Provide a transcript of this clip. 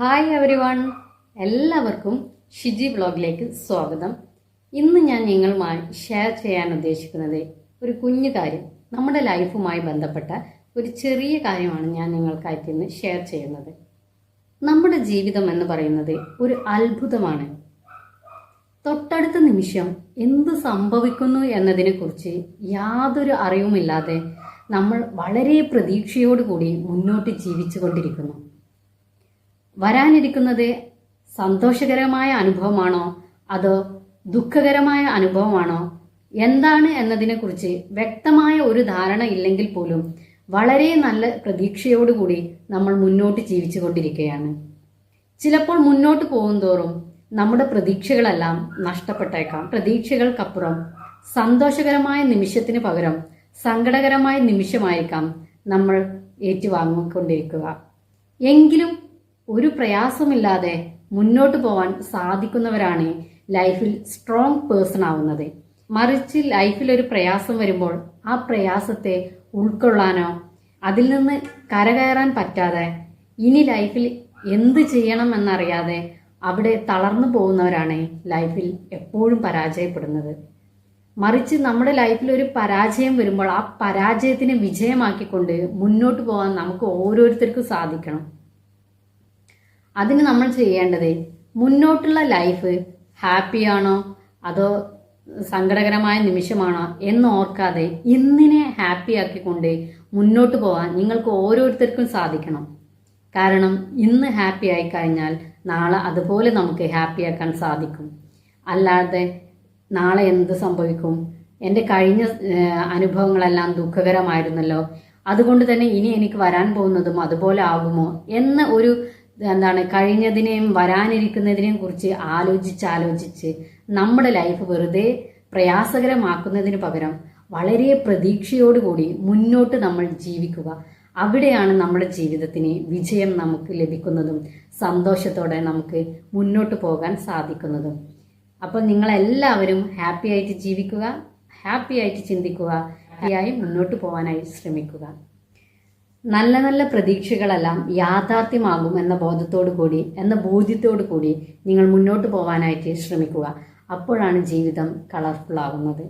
Hi every one എല്ലാവർക്കും ഷിജി വ്ളോഗിലേക്ക് സ്വാഗതം. ഇന്ന് ഞാൻ നിങ്ങളുമായി ഷെയർ ചെയ്യാൻ ഉദ്ദേശിക്കുന്നത് ഒരു കുഞ്ഞു കാര്യം നമ്മുടെ ലൈഫുമായി ബന്ധപ്പെട്ട ഒരു ചെറിയ കാര്യമാണ് ഞാൻ നിങ്ങൾക്കായിട്ട് ഇന്ന് ഷെയർ ചെയ്യുന്നത്. നമ്മുടെ ജീവിതം എന്ന് പറയുന്നത് ഒരു അത്ഭുതമാണ്. തൊട്ടടുത്ത നിമിഷം എന്ത് സംഭവിക്കുന്നു എന്നതിനെക്കുറിച്ച് യാതൊരു അറിവുമില്ലാതെ നമ്മൾ വളരെ പ്രതീക്ഷയോടുകൂടി മുന്നോട്ട് ജീവിച്ചു കൊണ്ടിരിക്കുന്നു വരാനിരിക്കുന്നത് സന്തോഷകരമായ അനുഭവമാണോ? അതോ ദുഃഖകരമായ അനുഭവമാണോ? എന്താണ് എന്നതിനെക്കുറിച്ച് വ്യക്തമായ ഒരു ധാരണ ഇല്ലെങ്കിൽ പോലും വളരെ നല്ല പ്രതീക്ഷയോടുകൂടി നമ്മൾ മുന്നോട്ട് ജീവിച്ചു കൊണ്ടിരിക്കുകയാണ് ചിലപ്പോൾ മുന്നോട്ട് പോകുന്തോറും നമ്മുടെ പ്രതീക്ഷകളെല്ലാം നഷ്ടപ്പെട്ടേക്കാം. പ്രതീക്ഷകൾക്കപ്പുറം സന്തോഷകരമായ നിമിഷത്തിന് പകരം സങ്കടകരമായ നിമിഷമായിരിക്കാം നമ്മൾ ഏറ്റുവാങ്ങിക്കൊണ്ടിരിക്കുക. എങ്കിലും ഒരു പ്രയാസമില്ലാതെ മുന്നോട്ട് പോവാൻ സാധിക്കുന്നവരാണ് ലൈഫിൽ സ്ട്രോങ് പേഴ്സൺ ആവുന്നത്. മറിച്ച് ലൈഫിൽ ഒരു പ്രയാസം വരുമ്പോൾ ആ പ്രയാസത്തെ ഉൾക്കൊള്ളാനോ അതിൽ നിന്ന് കരകയറാൻ പറ്റാതെ ഇനി ലൈഫിൽ എന്ത് ചെയ്യണം എന്നറിയാതെ അവിടെ തളർന്നു പോകുന്നവരാണ് ലൈഫിൽ എപ്പോഴും പരാജയപ്പെടുന്നത്. മറിച്ച് നമ്മുടെ ലൈഫിൽ ഒരു പരാജയം വരുമ്പോൾ ആ പരാജയത്തിനെ വിജയമാക്കിക്കൊണ്ട് മുന്നോട്ട് പോകാൻ നമുക്ക് ഓരോരുത്തർക്കും സാധിക്കണം. അതിന് നമ്മൾ ചെയ്യേണ്ടത് മുന്നോട്ടുള്ള ലൈഫ് ഹാപ്പിയാണോ അതോ സങ്കടകരമായ നിമിഷമാണോ എന്ന് ഓർക്കാതെ ഇന്നിനെ ഹാപ്പി ആക്കിക്കൊണ്ട് മുന്നോട്ട് പോകാൻ നിങ്ങൾക്ക് ഓരോരുത്തർക്കും സാധിക്കണം. കാരണം ഇന്ന് ഹാപ്പി ആയി കഴിഞ്ഞാൽ നാളെ അതുപോലെ നമുക്ക് ഹാപ്പിയാക്കാൻ സാധിക്കും. അല്ലാതെ നാളെ എന്ത് സംഭവിക്കും? എന്റെ കഴിഞ്ഞ അനുഭവങ്ങളെല്ലാം ദുഃഖകരമായിരുന്നല്ലോ. അതുകൊണ്ട് തന്നെ ഇനി എനിക്ക് വരാൻ പോകുന്നതും അതുപോലെ ആകുമോ എന്ന ഒരു എന്താണ് കഴിഞ്ഞതിനെയും വരാനിരിക്കുന്നതിനെയും കുറിച്ച് ആലോചിച്ച് ആലോചിച്ച് നമ്മുടെ ലൈഫ് വെറുതെ പ്രയാസകരമാക്കുന്നതിന് പകരം വളരെ പ്രതീക്ഷയോടുകൂടി മുന്നോട്ട് നമ്മൾ ജീവിക്കുക. അവിടെയാണ് നമ്മുടെ ജീവിതത്തിന് വിജയം നമുക്ക് ലഭിക്കുന്നതും സന്തോഷത്തോടെ നമുക്ക് മുന്നോട്ട് പോകാൻ സാധിക്കുന്നതും. അപ്പോൾ നിങ്ങളെല്ലാവരും ഹാപ്പി ആയിട്ട് ജീവിക്കുക ഹാപ്പി ആയിട്ട് ചിന്തിക്കുക ഹാപ്പിയായി മുന്നോട്ട് പോകാനായി ശ്രമിക്കുക. നല്ല നല്ല പ്രതീക്ഷകളെല്ലാം യാഥാർത്ഥ്യമാകും എന്ന ബോധത്തോടു കൂടി എന്ന ബോധ്യത്തോടു കൂടി നിങ്ങൾ മുന്നോട്ട് പോകാനായിട്ട് ശ്രമിക്കുക. അപ്പോഴാണ് ജീവിതം കളർഫുൾ ആകുന്നത്.